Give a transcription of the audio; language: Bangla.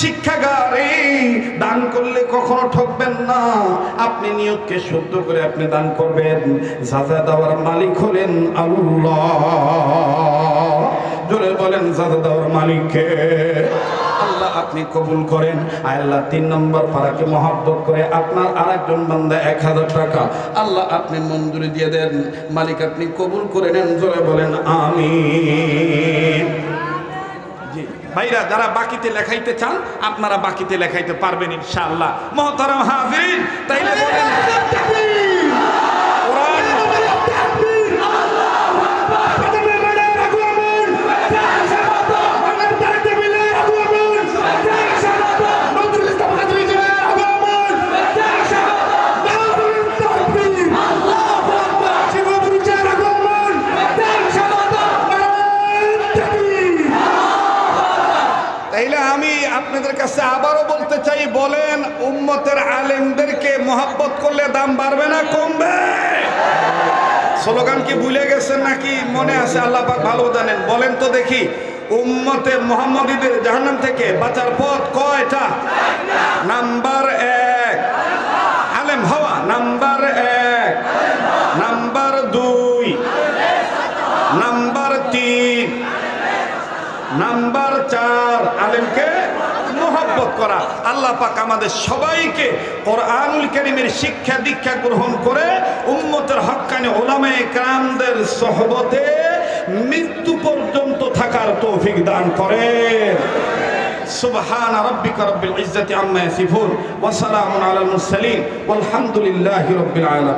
শিক্ষাগারে দান করলে কখনো ঠকবেন না। আপনি নিয়তকে শুদ্ধ করে আপনি দান করবেন। সাজা দেওয়ার মালিক হলেন আল্লাহ। জোরে বলেন সাজা দেওয়ার মালিককে। আল্লাহ আপনি কবুল করেন। আল্লাহ তিন নম্বর পাড়াকে মহাব্বত করে আপনার আর একজন বান্দা এক হাজার টাকা। আল্লাহ আপনি মঞ্জুরি দিয়ে দেন। মালিক আপনি কবুল করে নেন। জোরে বলেন আমি ভাইরা যারা বাকিতে লেখাইতে চান আপনারা বাকিতে লেখাইতে পারবেন ইনশাআল্লাহ। মহতারাম হাজির তাইলে বলেন তাইলে আমি আপনাদের কাছে আবারও বলতে চাই, বলেন, উম্মতের আলেমদেরকে মোহাব্বত করলে দাম বাড়বে না, কমবে? স্লোগান কি ভুলে গেছেন নাকি? মনে আছে, আল্লাহ ভালো জানেন। বলেন তো দেখি, উম্মতে মোহাম্মদীদের জাহান্নাম থেকে বাঁচার পথ কয়টা? নাম্বার এক, আলেম হওয়া। নাম্বার এক, নাম্বার দুই, নাম্বার নাম্বার চার আলেমকে মোহাব্বত করা আল্লাহ পাক আমাদের সবাইকে কোরআনুল করিমের শিক্ষা দীক্ষা গ্রহণ করে উম্মতের হক্কানি ওলামে কামদের সহবতে মৃত্যু পর্যন্ত থাকার তৌফিক দান করে سبحان ربك رب العزة عما يصفون وسلام على المرسلين والحمد لله رب العالمين